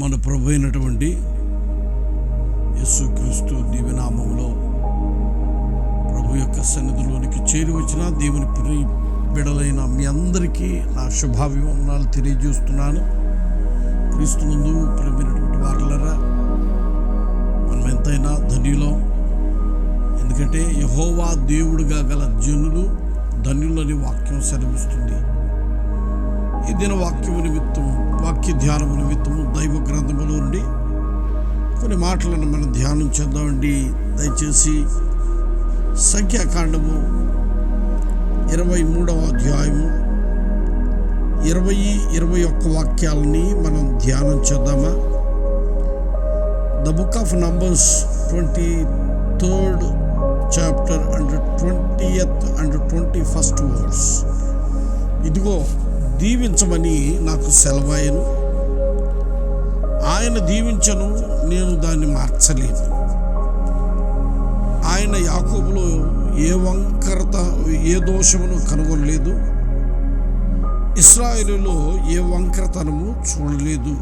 మన ప్రభు అయినటువంటి యేసుక్రీస్తు దివ్యనామంలో ప్రభు యొక్క సన్నిధిలోనికి చేరి వచ్చిన దేవుని ప్రి బిడలైన మీ అందరికీ నా శుభాభివందనాలు తెలియజేస్తున్నాను. క్రీస్తు ముందు ప్రేమైనటువంటి వారలరా మనం ఎంతైనా ధన్యులం. ఎందుకంటే యహోవా దేవుడుగా గల జనులు ధన్యులని వాక్యం సెలవిస్తుంది. ఈ దిన వాక్యము నిమిత్తం వాక్య ధ్యానము నిమిత్తము దైవ గ్రంథములో నుండి కొన్ని మాటలను మనం ధ్యానం చేద్దామండి. దయచేసి సంఖ్యాకాండము ఇరవై మూడవ అధ్యాయము ఇరవై ఇరవై ఒక్క వాక్యాలని మనం ధ్యానం చేద్దామా? The book of Numbers twenty third chapter and twentieth and twenty first words ఇదిగో దీవించమని నాకు సెలవాయను ఆయన దీవించను నేను దాన్ని మార్చలేను. ఆయన యాకోబులో ఏ వంకరత ఏ దోషమును కనుగొనలేదు. ఇస్రాయిలులో ఏ వంకరతనము చూడలేదు.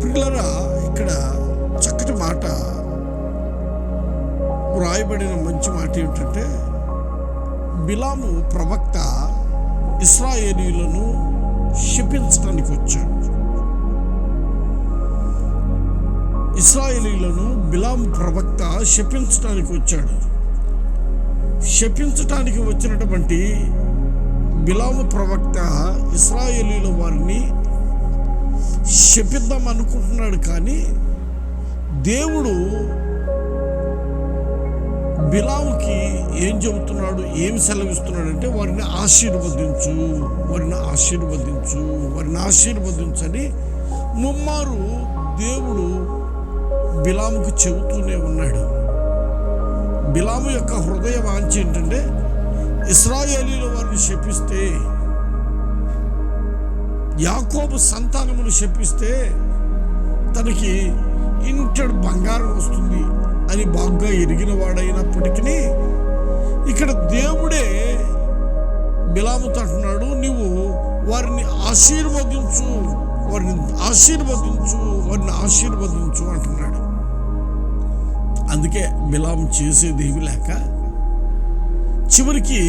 పిల్లరా ఇక్కడ చక్కటి మాట వ్రాయబడిన మంచి మాట ఏమిటంటే బిలాము ప్రవక్త ఇస్రాయేలీలను శపించడానికి వచ్చాడు. ఇస్రాయేలీలను బిలాం ప్రవక్త శపించడానికి వచ్చాడు. శపించటానికి వచ్చినటువంటి బిలాము ప్రవక్త ఇస్రాయేలీల వారిని శపిద్దాం అనుకుంటున్నాడు కానీ దేవుడు బిలాముకి ఏం చెబుతున్నాడు ఏమి సెలవిస్తున్నాడంటే వారిని ఆశీర్వదించు వారిని ఆశీర్వదించు వారిని ఆశీర్వదించని ముమ్మారు దేవుడు బిలాముకు చెబుతూనే ఉన్నాడు. బిలాము యొక్క హృదయ వాంఛ ఏంటంటే ఇస్రాయేలీలు వారిని శపిస్తే యాకోబు సంతానమును శపిస్తే తనకి ఇంటడు బంగారం వస్తుంది. అని బాగా ఎరిగిన వాడైనప్పటికీ ఇక్కడ దేవుడే బిలాముతో అంటున్నాడు నీవు వారిని ఆశీర్వదించు వారిని ఆశీర్వదించు వారిని ఆశీర్వదించు అంటున్నాడు. అందుకే బిలాము చేసేదేమి లేక చివరికి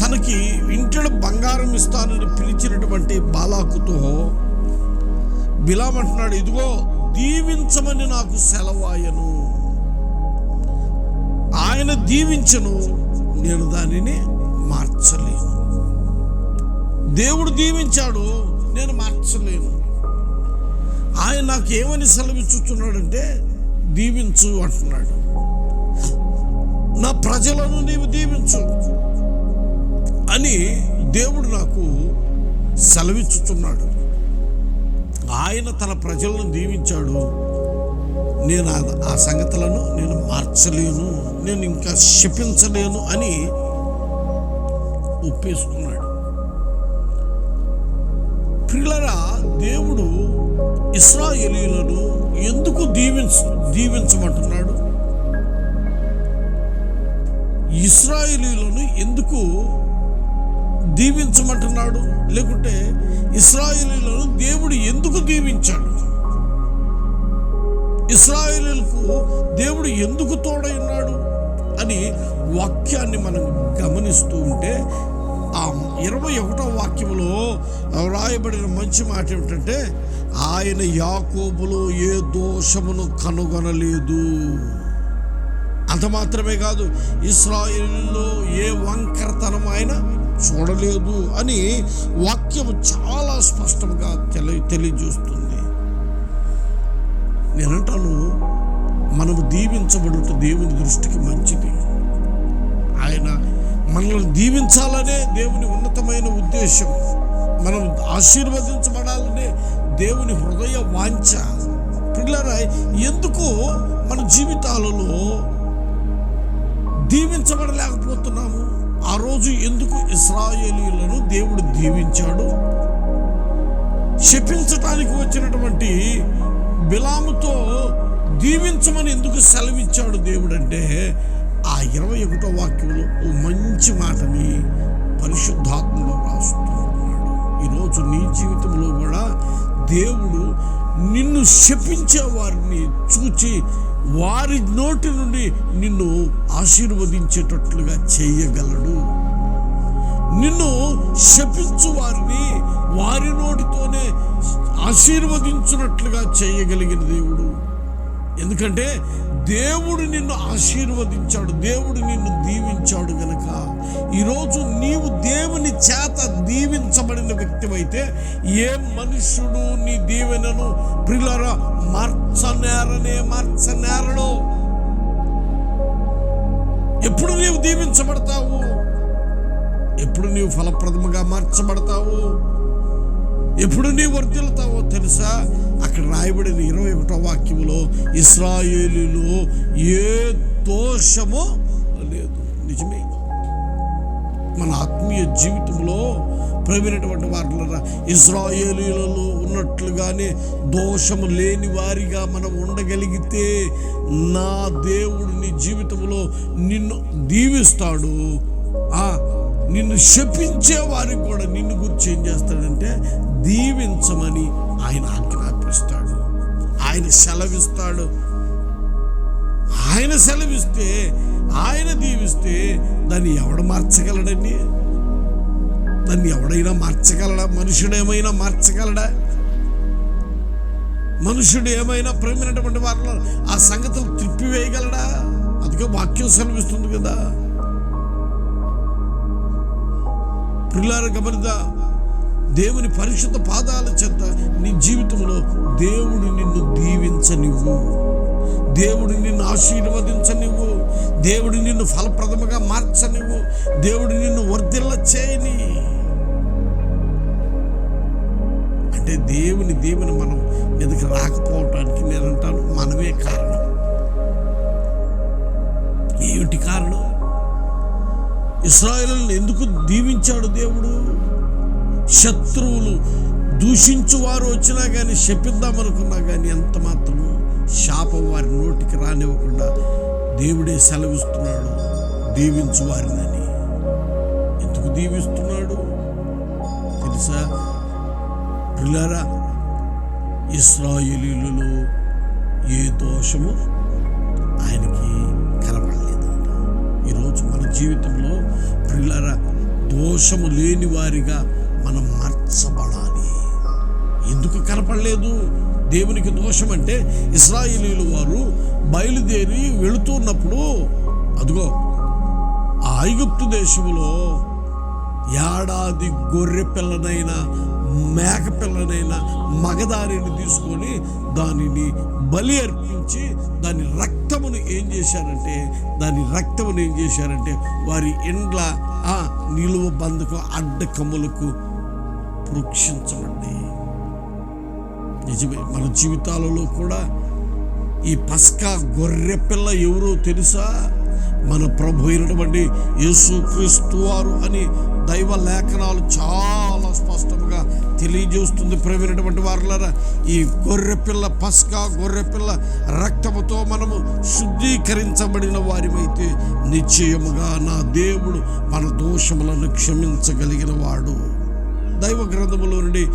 తనకి ఇంటిలో బంగారం ఇస్తానని పిలిచినటువంటి బాలాకుతో బిలాం అంటున్నాడు ఇదిగో దీవించమని నాకు సెలవాయను. ఆయన దీవించను నేను దానిని మార్చలేను. దేవుడు దీవించాడు నేను మార్చలేను. ఆయన నాకు ఏమని సెలవిచ్చుతున్నాడంటే దీవించు అంటున్నాడు. నా ప్రజలను నీవు దీవించు అని దేవుడు నాకు సెలవిచ్చుతున్నాడు. ఆయన తన ప్రజలను దీవించాడు. నేను ఆ- సంగతులను నేను మార్చలేను నేను ఇంకా శపించలేను అని ఒప్పేసుకున్నాడు. పిల్లరా దేవుడు ఇస్రాయేలీలను ఎందుకు దీవించ దీవించమంటున్నాడు? ఇస్రాయేలీలను ఎందుకు దీవించమంటున్నాడు. లేకుంటే ఇస్రాయేలీలను దేవుడు ఎందుకు దీవించాడు? ఇస్రాయేలీలకు దేవుడు ఎందుకు తోడై ఉన్నాడు? అని వాక్యాన్ని మనం గమనిస్తూ ఉంటే ఆ ఇరవై ఒకటో వాక్యంలో వ్రాయబడిన మంచి మాట ఏమిటంటే ఆయన యాకోబులో ఏ దోషమును కనుగొనలేదు. అంత మాత్రమే కాదు ఇస్రాయిల్లో ఏ వంకరతనం ఆయన చూడలేదు అని వాక్యం చాలా స్పష్టంగా తెలి తెలియజేస్తుంది. నేనంటాను మనము దీవించబడుట దేవుని దృష్టికి మంచిది. ఆయన మనల్ని దీవించాలనే దేవుని ఉన్నతమైన ఉద్దేశం. మనం ఆశీర్వదించబడాలనే దేవుని హృదయ వాంఛ. పిల్లరా ఎందుకు మన జీవితాలలో దీవించబడలేకపోతున్నాము? రోజు ఎందుకు ఇస్రాయేలీలను దేవుడు దీవించాడు? శపించటానికి వచ్చినటువంటి బిలాముతో దీవించమని ఎందుకు సెలవిచ్చాడు దేవుడు అంటే ఆ ఇరవై ఒకటో వాక్యంలో ఓ మంచి మాటని పరిశుద్ధాత్మలో రాస్తూ ఉన్నాడు. ఈరోజు నీ జీవితంలో కూడా దేవుడు నిన్ను శపించే వారిని చూచి వారి నోటి నుండి నిన్ను ఆశీర్వదించేటట్లుగా చేయగలడు. నిన్ను శపించు వారిని వారి నోటితోనే ఆశీర్వదించున్నట్లుగా చేయగలిగిన దేవుడు. ఎందుకంటే దేవుడు నిన్ను ఆశీర్వదించాడు దేవుడు నిన్ను దీవించాడు గనక. ఈరోజు నీవు దేవుని చేత దీవించబడిన వ్యక్తివైతే ఏ మనుషుడు నీ దీవెనను ప్రిలరా మార్చనేరనే మార్చనేరడు. ఎప్పుడు నీవు దీవించబడతావు? ఎప్పుడు నీవు ఫలప్రదముగా మార్చబడతావు? ఎప్పుడు నీ వర్తిల్తావో తెలుసా? అక్కడ రాయబడిన ఇరవై ఒకటో వాక్యంలో ఇస్రాయేలీలో ఏ దోషమో లేదు. నిజమే. మన ఆత్మీయ జీవితంలో ప్రవీణటువంటి వారులరా ఇజ్రాయేలీలలో ఉన్నట్లుగానే దోషము లేని వారిగా మనం ఉండగలిగితే నా దేవుడు నీ జీవితంలో నిన్ను దీవిస్తాడు. నిన్ను శపించే వారికి కూడా నిన్ను గురించి ఏం చేస్తాడంటే దీవించమని ఆయన ఆజ్ఞాపిస్తాడు. ఆయన సెలవిస్తాడు. ఆయన సెలవిస్తే ఆయన దీవిస్తే దాన్ని ఎవడు మార్చగలడండి? దాన్ని ఎవడైనా మార్చగలడా? మనుషుడేమైనా మార్చగలడా? మనుషుడు ఏమైనా ప్రేమైనటువంటి వారిలో ఆ సంగతులు త్రిప్పివేయగలడా? అందుకే వాక్యం సెలవిస్తుంది కదా. పిల్లారు గమనిదా? దేవుని పరిశుద్ధ పాదాల చెంత నీ జీవితంలో దేవుడు నిన్ను దీవించనివ్వు. దేవుడు నిన్ను ఆశీర్వదించనివ్వు. దేవుడు నిన్ను ఫలప్రదముగా మార్చనివ్వు. దేవుడు నిన్ను వర్ధిల్ల చేయని. అంటే దేవుని దేవుని మనం మీదకి రాకపోవటానికి నేను అంటాను మనమే కారణం. ఏమిటి కారణం? ఇస్రాయలను ఎందుకు దీవించాడు దేవుడు? శత్రువులు దూషించు వారు వచ్చినా కానీ శపిద్దామనుకున్నా కానీ ఎంత మాత్రము శాపం వారి నోటికి రానివ్వకుండా దేవుడే సెలవిస్తున్నాడు దీవించు వారినని. ఎందుకు దీవిస్తున్నాడు? తెలుసా? పిల్లరా ఇస్రాయేలీలలో ఏ దోషము జీవితంలో ప్రిలర దోషము లేని వారిగా మనం మార్చబడాలి. ఎందుకు కనపడలేదు? దేవునికి దోషం అంటే ఇస్రాయేలీలు వారు బయలుదేరి వెళుతున్నప్పుడు అదిగో ఆ ఐగుప్తు దేశంలో ఏడాది గొర్రె పిల్లనైనా మేకపిల్లనైన మగదారిని తీసుకొని దానిని బలి అర్పించి దాని రక్తమును ఏం చేశారంటే దాని రక్తమును ఏం చేశారంటే వారి ఇండ్ల ఆ నిలువ బంధకు అడ్డకమ్ములకు ప్రోక్షించమండి. నిజమే మన జీవితాలలో కూడా ఈ పస్కా గొర్రె పిల్ల ఎవరో తెలుసా? మన ప్రభు అయినటువంటి యేసుక్రీస్తు వారు అని దైవ లేఖనాలు చాలా స్పష్టంగా తెలియజేస్తుంది ప్రవీణటువంటి వారులరా. ఈ గొర్రెపిల్ల పస్కా గొర్రె రక్తముతో మనము శుద్ధీకరించబడిన వారిమైతే నిశ్చయముగా నా దేవుడు మన దోషములను క్షమించగలిగిన వాడు. దైవ గ్రంథములో నుండి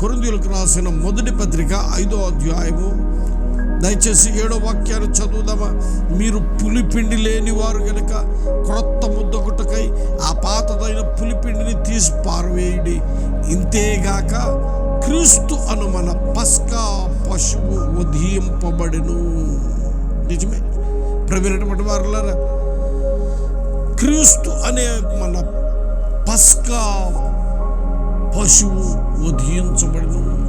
కొరందులకు రాసిన మొదటి పత్రిక ఐదో అధ్యాయము దయచేసి ఏడో వాక్యాన్ని చదువుదామా? మీరు పులిపిండి లేని వారు గనక క్రొత్త ముద్దగుటకై ఆ పాతదైన పులిపిండిని తీసి పారవేయుడి. ఇంతేగాక క్రీస్తు అను మన పస్కా పశువు ఉదయింపబడెను. నిజమే? ప్రవీణటువంటి వారులారా క్రీస్తు అనే మన పస్కా పశువు ఉదయించబడను.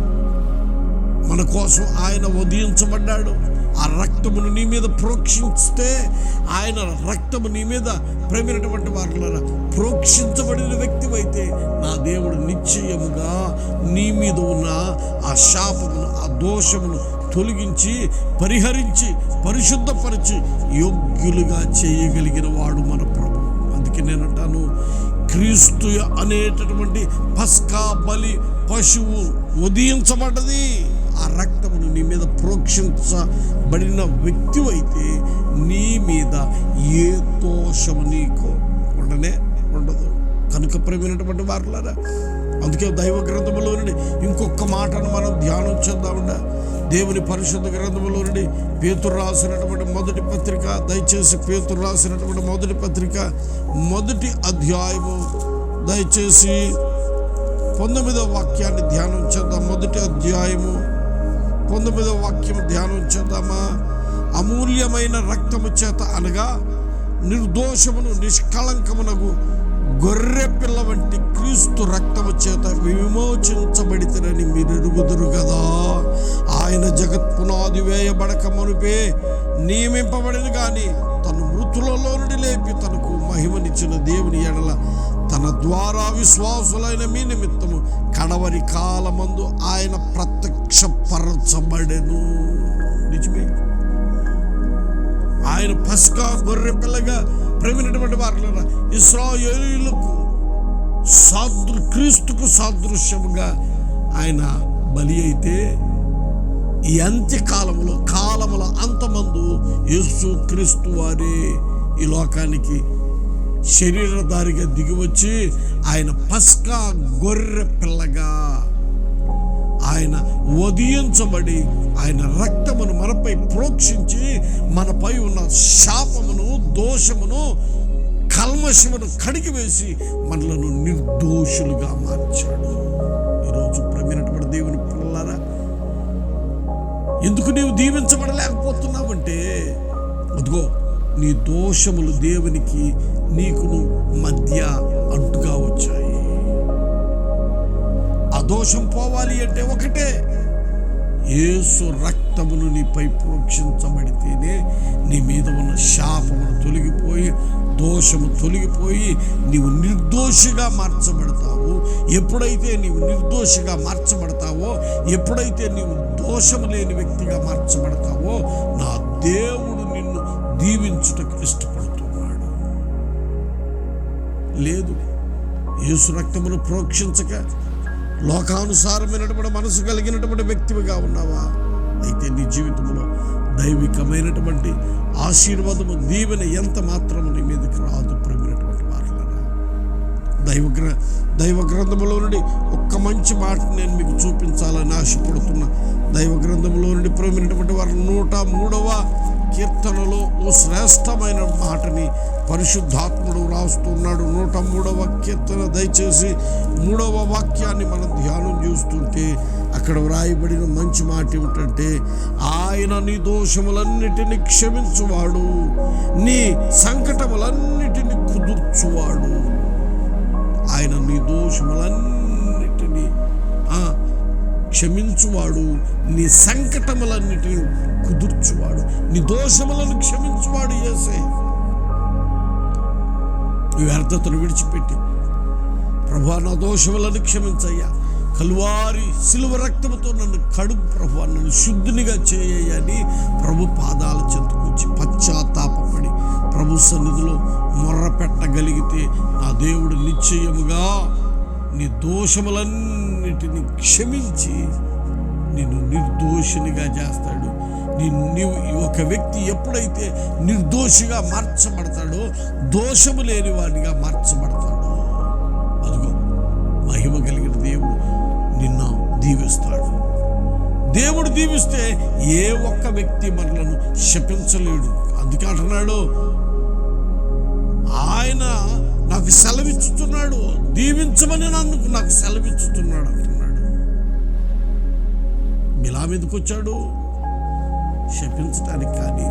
మన కోసం ఆయన ఉదయించబడ్డాడు. ఆ రక్తమును నీ మీద ప్రోక్షిస్తే ఆయన రక్తము నీ మీద ప్రేమైనటువంటి వారులారా ప్రోక్షించబడిన వ్యక్తివైతే నా దేవుడు నిశ్చయముగా నీ మీద ఉన్న ఆ శాపమును ఆ దోషమును తొలగించి పరిహరించి పరిశుద్ధపరిచి యోగ్యులుగా చేయగలిగిన వాడు మన ప్రభు. అందుకే నేనంటాను క్రీస్తు అనేటటువంటి పస్కా బలి పశువు ఉదయించబడ్డది. ఆ రక్తమును నీ మీద ప్రోక్షించబడిన వ్యక్తివైతే నీ మీద ఏ దోషము నీకు ఉండనే ఉండదు. కనుక ప్రేమైనటువంటి వారులారా అందుకే దైవ గ్రంథములో నుండి ఇంకొక మాటను మనం ధ్యానం చేద్దామండ దేవుని పరిశుద్ధ గ్రంథములో నుండి పేతురు రాసినటువంటి మొదటి పత్రిక దయచేసి పేతురు రాసినటువంటి మొదటి పత్రిక మొదటి అధ్యాయము దయచేసి పంతొమ్మిదవ వాక్యాన్ని ధ్యానం చేద్దాం. మొదటి అధ్యాయము పంతొమ్మిదవ వాక్యం ధ్యానం చేద్దామా? అమూల్యమైన రక్తము చేత అనగా నిర్దోషమును నిష్కళంకమునకు గొర్రె పిల్ల వంటి క్రీస్తు రక్తము చేత విమోచించబడితేనని మీరు ఎరుగుదురు కదా. ఆయన జగత్ పునాది వేయబడక మనుపే నియమింపబడిన కానీ తను మృతులలో నుండి లేపి తనకు మహిమనిచ్చిన దేవుని ఎడల తన ద్వారా విశ్వాసులైన మీ నిమిత్తము కడవరి కాలమందు ఆయన ప్రత్యక్షపరచబడెను. నిజమే. ఆయన పస్కా గొర్రె పిల్లగా ప్రేమినటువంటి వారు ఇస్రాయేలులకు సాదృ క్రీస్తుకు సాదృశ్యముగా ఆయన బలి అయితే ఈ అంత్యకాలంలో కాలముల అంతమందు యేసు క్రీస్తు వారే ఈ లోకానికి శరీరధారిగా దిగివచ్చి ఆయన పస్కా గొర్రె పిల్లగా ఆయన ఉదయించబడి ఆయన రక్తమును మనపై ప్రోక్షించి మనపై ఉన్న శాపమును దోషమును కల్మషమును కడిగి వేసి మనలను నిర్దోషులుగా మార్చాడు. ఈరోజు ప్రమినటువంటి దేవుని పిల్లరా ఎందుకు నీవు దీవించబడలేకపోతున్నావంటే అదిగో నీ దోషములు దేవునికి నీకును మధ్య అడ్డుగా వచ్చాయి. ఆ దోషం పోవాలి అంటే ఒకటే. ఏసు రక్తమును నీపై ప్రోక్షించబడితేనే నీ మీద ఉన్న శాపమును తొలగిపోయి దోషము తొలగిపోయి నీవు నిర్దోషిగా మార్చబడతావు. ఎప్పుడైతే నీవు నిర్దోషిగా మార్చబడతావో ఎప్పుడైతే నీవు దోషము లేని వ్యక్తిగా మార్చబడతావో నా దేవుడు నిన్ను దీవించుటకు ఇష్టం లేదు. యేసు రక్తమును ప్రోక్షించక లోకానుసారమైనటువంటి మనసు కలిగినటువంటి వ్యక్తివిగా ఉన్నావా? అయితే నీ జీవితంలో దైవికమైనటువంటి ఆశీర్వాదము దీవెన ఎంత మాత్రము నీ మీదకి రాదు ప్రేమైనటువంటి. దైవ గ్ర దైవ గ్రంథములో నుండి ఒక్క మంచి మాట నేను మీకు చూపించాలని ఆశపడుతున్నా. దైవ గ్రంథంలో నుండి ప్రేమైనటువంటి వారు నూట మూడవ కీర్తనలో ఓ శ్రేష్టమైన మాటని పరిశుద్ధాత్ముడు రాస్తున్నాడు నూట మూడవ కీర్తన దయచేసి మూడవ వాక్యాన్ని మనం ధ్యానం చేస్తుంటే అక్కడ వ్రాయబడిన మంచి మాట ఏమిటంటే ఆయన నీ దోషములన్నిటిని క్షమించువాడు నీ సంకటములన్నిటిని కుదుర్చువాడు. ఆయన నీ దోషములన్నిటినీ క్షమించువాడు. నీ సంకటములన్నిటిని కుదుర్చువాడు. నీ దోషములను క్షమించువాడు చేసే వ్యర్థతను విడిచిపెట్టి ప్రభా నా దోషములను క్షమించయ్యా. కలువారి సిలువ రక్తముతో నన్ను కడుపు ప్రభు నన్ను శుద్ధినిగా చేయని ప్రభు పాదాల చెంతకొచ్చి పశ్చాత్తాప ప్రభు సన్నిధిలో మొర్ర పెట్టగలిగితే నా దేవుడు నిశ్చయముగా నీ దోషములన్నిటిని క్షమించి నిన్ను నిర్దోషినిగా చేస్తాడు. నీ- నీవు ఒక వ్యక్తి ఎప్పుడైతే నిర్దోషిగా మార్చబడతాడో దోషము లేని వాడిగా మార్చబడతాడో. అదిగో మహిమ కలిగిన దేవుడు నిన్ను దీవిస్తాడు. దేవుడు దీవిస్తే ఏ ఒక్క వ్యక్తి మనలను శపించలేడు. అందుకే అంటున్నాడు ఆయన నాకు సెలవిచ్చుతున్నాడు. దీవించమని నన్ను నాకు సెలవిచ్చుతున్నాడు అంటున్నాడు. మిలా మీదకి వచ్చాడు శపించటానికి కానీ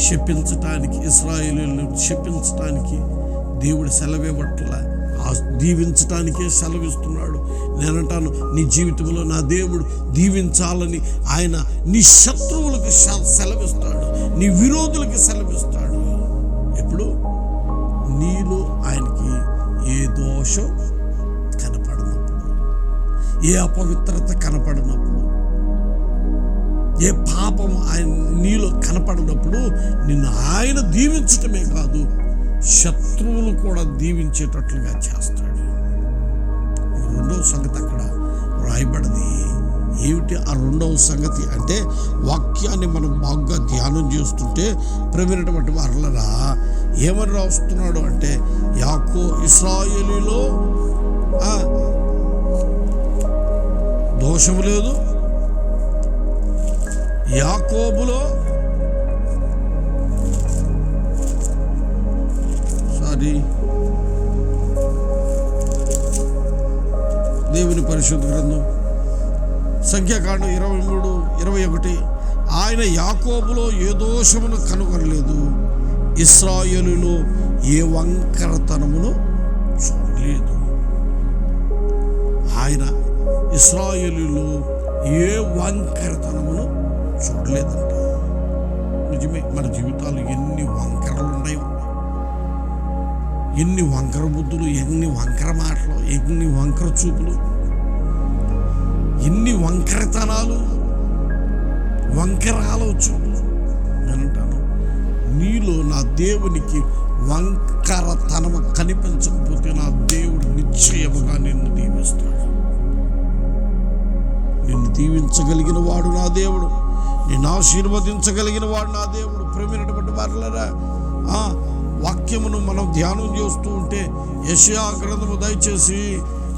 శపించటానికి ఇస్రాయేలీలను శపించటానికి దేవుడు సెలవివ్వట్ల. ఆ దీవించటానికే సెలవిస్తున్నాడు. నేనంటాను నీ జీవితంలో నా దేవుడు దీవించాలని ఆయన నీ శత్రువులకు సెలవిస్తాడు. నీ విరోధులకి సెలవిస్తాడు. నీలో ఆయనకి ఏ దోషం కనపడినప్పుడు ఏ అపవిత్రత కనపడినప్పుడు ఏ పాపం ఆయన నీలో కనపడినప్పుడు నిన్ను ఆయన దీవించటమే కాదు శత్రువులు కూడా దీవించేటట్లుగా చేస్తాడు. రెండవ సంగతి అక్కడ రాయబడింది ఏమిటి ఆ రెండవ సంగతి? అంటే వాక్యాన్ని మనం బాగా ధ్యానం చేస్తుంటే ప్రవీణటువంటి వర్లరా ఏమని రాస్తున్నాడు అంటే యాకో ఇస్రాయేలీలో దోషము లేదు. యాకోబులో సారీ దేవుని పరిశుద్ధ గ్రంథం సంఖ్యాకాండం ఇరవై మూడు ఇరవై ఒకటి ఆయన యాకోబులో ఏ దోషమును కనుగొనలేదు. ఇస్రాయలులో ఏ వంకరతనమును చూడలేదు. ఆయన ఇస్రాయలులో ఏ వంకరతనమును చూడలేదంట. నిజమే మన జీవితాలు ఎన్ని వంకరలు ఉన్నాయో. ఎన్ని వంకర బుద్ధులు ఎన్ని వంకర మాటలు ఎన్ని వంకర చూపులు. ఎన్ని వంకరతనాలు వంకర ఆలోచనలు. నీలో నా దేవునికి వంకరతనము కనిపించకపోతే నా దేవుడు నిశ్చయముగా నిన్ను దీవిస్తాడు. నిన్ను దీవించగలిగిన వాడు నా దేవుడు. నిన్ను ఆశీర్వదించగలిగిన వాడు నా దేవుడు. ప్రేమైనటువంటి వారులరా వాక్యమును మనం ధ్యానం చేస్తూ ఉంటే యశయా గ్రంథము దయచేసి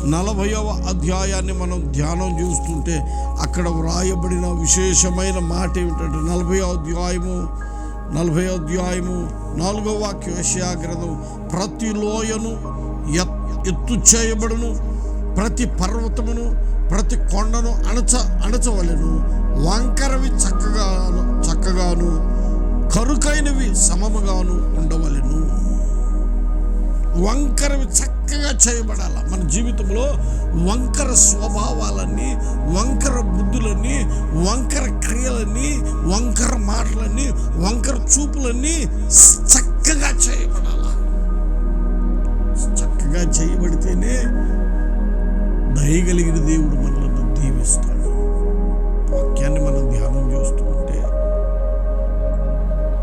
నలభైవ అధ్యాయాన్ని మనం ధ్యానం చేస్తుంటే అక్కడ వ్రాయబడిన విశేషమైన మాట ఏమిటంటే నలభై అధ్యాయము నలభై అధ్యాయము నాలుగో వాక్యం యశయా ప్రతి లోయను ఎత్తు చేయబడును ప్రతి పర్వతమును ప్రతి కొండను అణచ అణచవలెను. వంకరవి చక్కగాను చక్కగాను కరుకైనవి సమముగాను ఉండవలెను. వంకరవి చక్కగా చేయబడాల. మన జీవితంలో వంకర స్వభావాలన్నీ వంకర బుద్ధులన్నీ వంకర క్రియలన్నీ వంకర మాటలన్నీ వంకర చూపులన్నీ చక్కగా చేయబడాల. చక్కగా చేయబడితేనే దయగలిగిన దేవుడు మనలను దీవిస్తాడు. వాక్యాన్ని మనం ధ్యానం చేస్తూ ఉంటే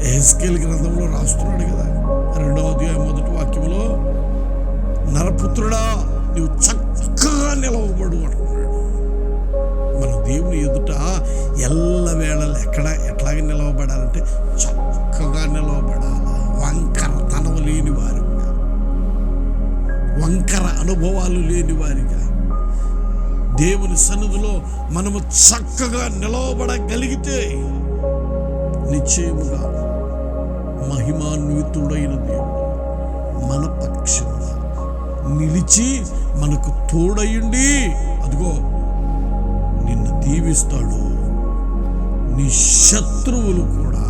ఎహెస్కేల్ గ్రంథంలో రాస్తున్నాడు కదా. రెండవ అధ్యాయం మొదటి వాక్యంలో నరపుత్రుడా నువ్వు చక్కగా నిలవబడు అంటున్నాడు. మన దేవుని ఎదుట ఎల్ల వేళలు ఎక్కడ ఎట్లాగ నిలవబడాలంటే చక్కగా నిలవబడాలి. వంకర తనవ లేని వారిగా. వంకర అనుభవాలు లేని వారిగా. దేవుని సన్నిధిలో మనము చక్కగా నిలవబడగలిగితే నిశ్చయముగా మహిమాన్వితుడైన దేవుడు మన పక్షంగా నిలిచి మనకు తోడయుండి అదిగో నిన్ను దీవిస్తాడు. నీ శత్రువులు కూడా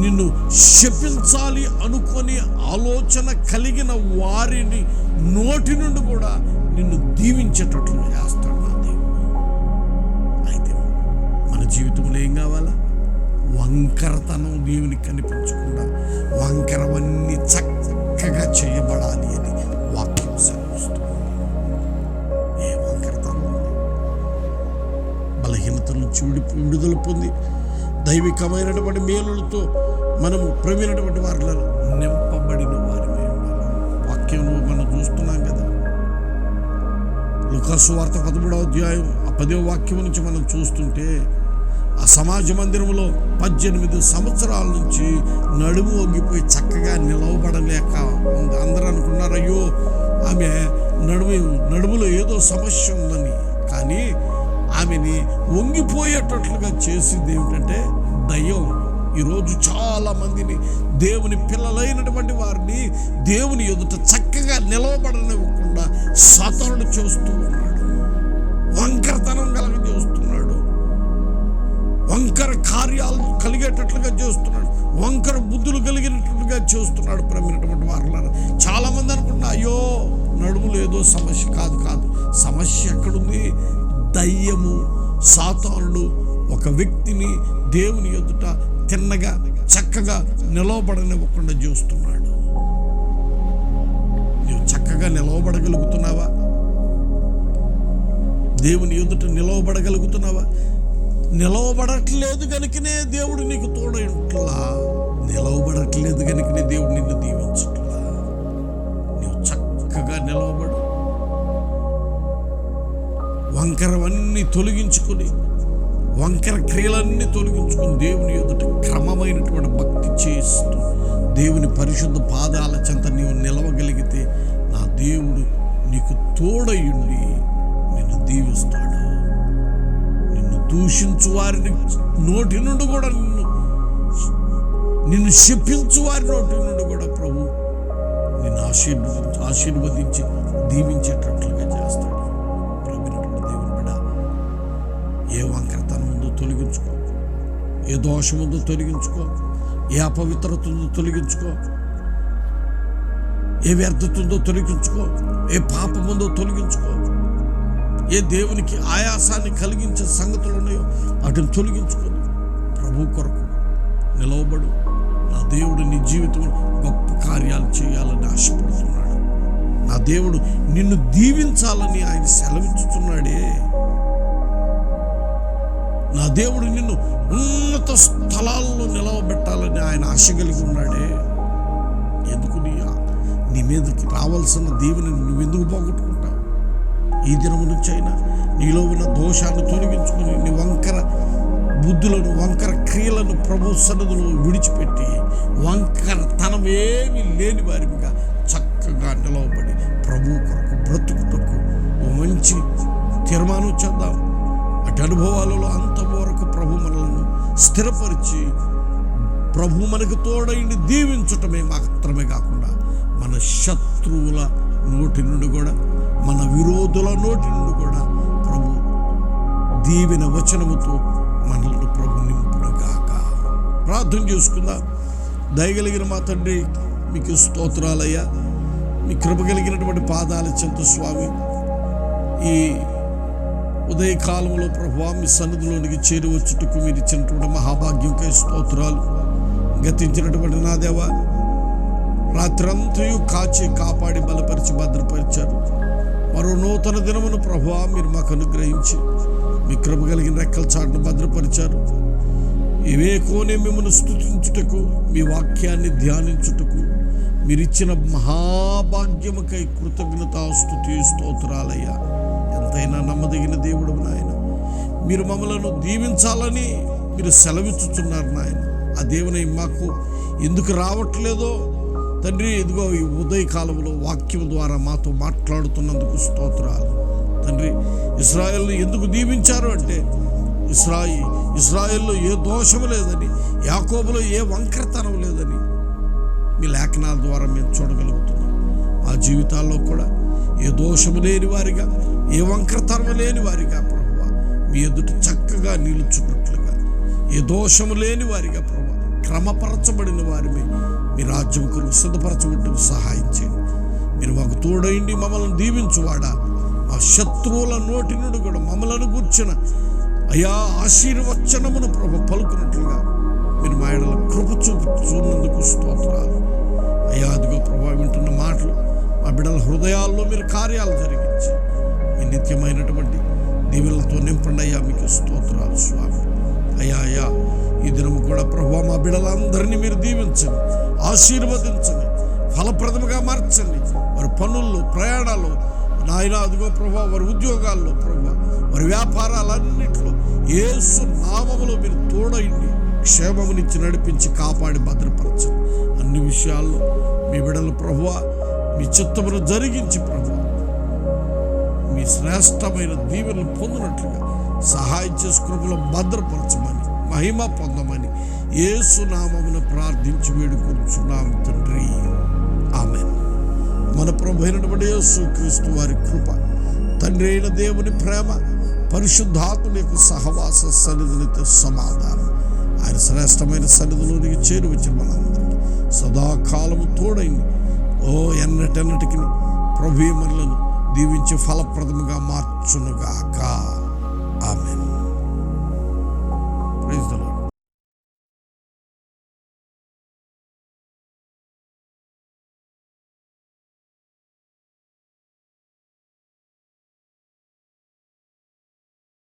నిన్ను శపించాలి అనుకొని ఆలోచన కలిగిన వారిని నోటి నుండి కూడా నిన్ను దీవించేటట్లు చేస్తాడు నా దేవుడు. అయితే మన జీవితంలో ఏం కావాలా? వంకరతనం దేవునికి కనిపించకుండా వంకరవన్నీ చక్కగా చేయబడాలి అని వాక్యం సెలవిస్తుంది. ఏ వంకరతనం? ఉంది? బలహీనతల నుంచి విడుదల పొంది దైవికమైనటువంటి మేలులతో మనము ప్రవీణటువంటి వారిలో నింపబడిన వారిమే ఉండాలి. వాక్యం మనం చూస్తున్నాం కదా. లుకాసు వార్త పదమూడవ అధ్యాయం ఆ పదో వాక్యం నుంచి మనం చూస్తుంటే ఆ సమాజ మందిరంలో పద్దెనిమిది సంవత్సరాల నుంచి నడుము వంగిపోయి చక్కగా నిలవబడలేక ఉంది. అందరూ అనుకున్నారు అయ్యో ఆమె నడుము నడుములో ఏదో సమస్య ఉందని. కానీ ఆమెని వంగిపోయేటట్లుగా చేసింది ఏమిటంటే దయ్యం. ఈరోజు చాలా మందిని దేవుని పిల్లలైనటువంటి వారిని దేవుని ఎదుట చక్కగా నిలవబడనివ్వకుండా సతరుడు చేస్తూ ఉన్నాడు. వంకరతనం కలగ వంకర కార్యాలు కలిగేటట్లుగా చేస్తున్నాడు. వంకర బుద్ధులు కలిగినట్లుగా చేస్తున్నాడు ప్రమినటువంటి వారు చాలామంది అనుకుంటున్నా అయ్యో నడుము లేదో సమస్య కాదు కాదు. సమస్య ఎక్కడుంది? దయ్యము సాతానుడు ఒక వ్యక్తిని దేవుని ఎదుట తిన్నగా చక్కగా నిలవబడనివ్వకుండా చూస్తున్నాడు. నువ్వు చక్కగా నిలవబడగలుగుతున్నావా? దేవుని ఎదుట నిలవబడగలుగుతున్నావా? నిలవబడట్లేదు కనుకనే దేవుడు నీకు తోడైంట్లా నిలవబడట్లేదు కనుకనే దేవుడు నిన్ను దీవించట్లా. నీవు చక్కగా నిలవబడు. వంకరవన్నీ తొలగించుకొని వంకర క్రియలన్నీ తొలగించుకొని దేవుని ఎదుట క్రమమైనటువంటి భక్తి చేస్తూ దేవుని పరిశుద్ధ పాదాల చెంత నీవు నిలవగలిగితే నా దేవుడు నీకు తోడయుండి దూషించు వారిని నోటి నుండి కూడా నిన్ను నిన్ను శపించు వారి నోటి నుండి కూడా ప్రభు నిన్ను ఆశీర్వదించి ఆశీర్వదించి దీవించేటట్లుగా చేస్తాడు. ప్రభునటువంటి దేవుని బిడ్డ ఏ వంకరతనం ఉందో తొలగించుకో. ఏ దోషం ఉందో తొలగించుకో. ఏ అపవిత్రత ఉందో తొలగించుకో. ఏ వ్యర్థత ఉందో తొలగించుకో. ఏ పాపం ఉందో తొలగించుకో. ఏ దేవునికి ఆయాసాన్ని కలిగించే సంగతులు ఉన్నాయో వాటిని తొలగించుకోదు ప్రభు కొరకు నిలవబడు. నా దేవుడు నీ జీవితంలో గొప్ప కార్యాలు చేయాలని ఆశపడుతున్నాడు. నా దేవుడు నిన్ను దీవించాలని ఆయన సెలవిస్తున్నాడే నా దేవుడు నిన్ను ఉన్నత స్థలాల్లో నిలవబెట్టాలని ఆయన ఆశ కలిగి ఉన్నాడే. ఎందుకు నీ నీ మీదకి రావాల్సిన దేవుని నువ్వు ఎందుకు ఈ దినము నుంచైనా నీలో ఉన్న దోషాన్ని తొలగించుకుని నీ వంకర బుద్ధులను వంకర క్రియలను ప్రభు సన్నిధిలో విడిచిపెట్టి వంకర తనమేమి లేని వారిగా చక్కగా నిలవబడి ప్రభు కొరకు బ్రతుకుటకు మంచి తీర్మానం చేద్దాం. అటు అనుభవాలలో అంతవరకు ప్రభు మనలను స్థిరపరిచి ప్రభు మనకు తోడైండి దీవించటమే మాత్రమే కాకుండా మన శత్రువుల నోటి నుండి కూడా మన విరోధుల నోటి నుండి కూడా ప్రభు దీవెన వచనముతో మనల్ని ప్రభు నింపును గాక ప్రార్థన చేసుకుందాం. దయగలిగిన మా తండ్రి మీకు స్తోత్రాలయ్యా. మీ కృప కలిగినటువంటి పాదాల చెంత స్వామి ఈ ఉదయకాలంలో ప్రభు మీ సన్నిధిలోనికి చేరువచ్చుటకు మీరు ఇచ్చినటువంటి మహాభాగ్యంకై స్తోత్రాలు. గతించినటువంటి నా దేవ రాత్రంతయు కాచి కాపాడి బలపరిచి భద్రపరిచారు. మరో నూతన దినమును ప్రభు మీరు మాకు అనుగ్రహించి మీ కృప కలిగిన రెక్కల చాటును భద్రపరిచారు. ఇవే కోనే మిమ్మల్ని స్థుతించుటకు మీ వాక్యాన్ని ధ్యానించుటకు మీరిచ్చిన మహాభాగ్యముకై కృతజ్ఞత స్థుతి స్తోత్రాలయ్యా. ఎంతైనా నమ్మదగిన దేవుడు నాయన. మీరు మమ్మలను దీవించాలని మీరు సెలవిచ్చుచున్నారు నాయన. ఆ దేవుని మాకు ఎందుకు రావట్లేదో తండ్రి ఇదిగో ఈ ఉదయకాలంలో వాక్యం ద్వారా మాతో మాట్లాడుతున్నందుకు స్తోత్రాలు. తండ్రి ఇస్రాయల్ని ఎందుకు దీవించారు అంటే ఇస్రాయి ఇస్రాయల్లో ఏ దోషము లేదని యాకోబులో ఏ వంకరతనం లేదని మీ లేఖనాల ద్వారా మేము చూడగలుగుతున్నాం. మా జీవితాల్లో కూడా ఏ దోషము లేని వారిగా ఏ వంకరతనం లేని వారిగా ప్రభు మీ ఎదుట చక్కగా నిలుచున్నట్లుగా ఏ దోషము లేని వారిగా ప్రభు క్రమపరచబడిన వారిని మీ రాజ్యం కొరకు సిద్ధపరచబట్టుకు సహాయం చేయండి మీరు మాకు తోడైండి మమ్మల్ని దీవించువాడా. మా శత్రువుల నోటి నుండి కూడా మమ్మలను కూర్చిన అయా ఆశీర్వచనమును ప్రభు పలుకున్నట్లుగా మీరు మా ఎడల కృప చూపుతున్నందుకు స్తోత్రాలు. అయ్యా అదిగో ప్రభా వింటున్న మాటలు మా బిడ్డల హృదయాల్లో మీరు కార్యాలు జరిగించి మీ నిత్యమైనటువంటి దీవులతో నింపండి అయ్యా మీకు స్తోత్రాలు స్వామి. అయ్యా అయ్యా ఈ దినము కూడా ప్రభు మా బిడ్డలందరినీ మీరు దీవించండి. ఆశీర్వదించండి ఫలప్రదముగా మార్చండి. వారి పనుల్లో ప్రయాణాలు నాయన అదిగో ప్రభా వారి ఉద్యోగాల్లో ప్రభా వారి వ్యాపారాలన్నింటిలో ఏసు నామములో మీరు తోడైండి క్షేమమునిచ్చి నడిపించి కాపాడి భద్రపరచండి. అన్ని విషయాల్లో మీ విడల ప్రభువ మీ చిత్తమును జరిగించి ప్రభు మీ శ్రేష్టమైన దీవెనలు పొందినట్లుగా సహాయం చేసి కృపలో భద్రపరచమని మహిమ పొందమని ఏసునామమును ప్రార్థించి వేడుకొంచున్నాం తండ్రి. ఆమె మన ప్రభు అయినటువంటి యేసు క్రీస్తు వారి కృప తండ్రి అయిన దేవుని ప్రేమ పరిశుద్ధాత్మ యొక్క సహవాస సన్నిధులతో సమాధానం. ఆయన శ్రేష్టమైన సన్నిధిలోనికి చేరువచ్చిన మనందరికీ సదాకాలము తోడైంది. ఓ ఎన్నటెన్నటికి ప్రభు మనలను దీవించి ఫలప్రదముగా మార్చునుగాక.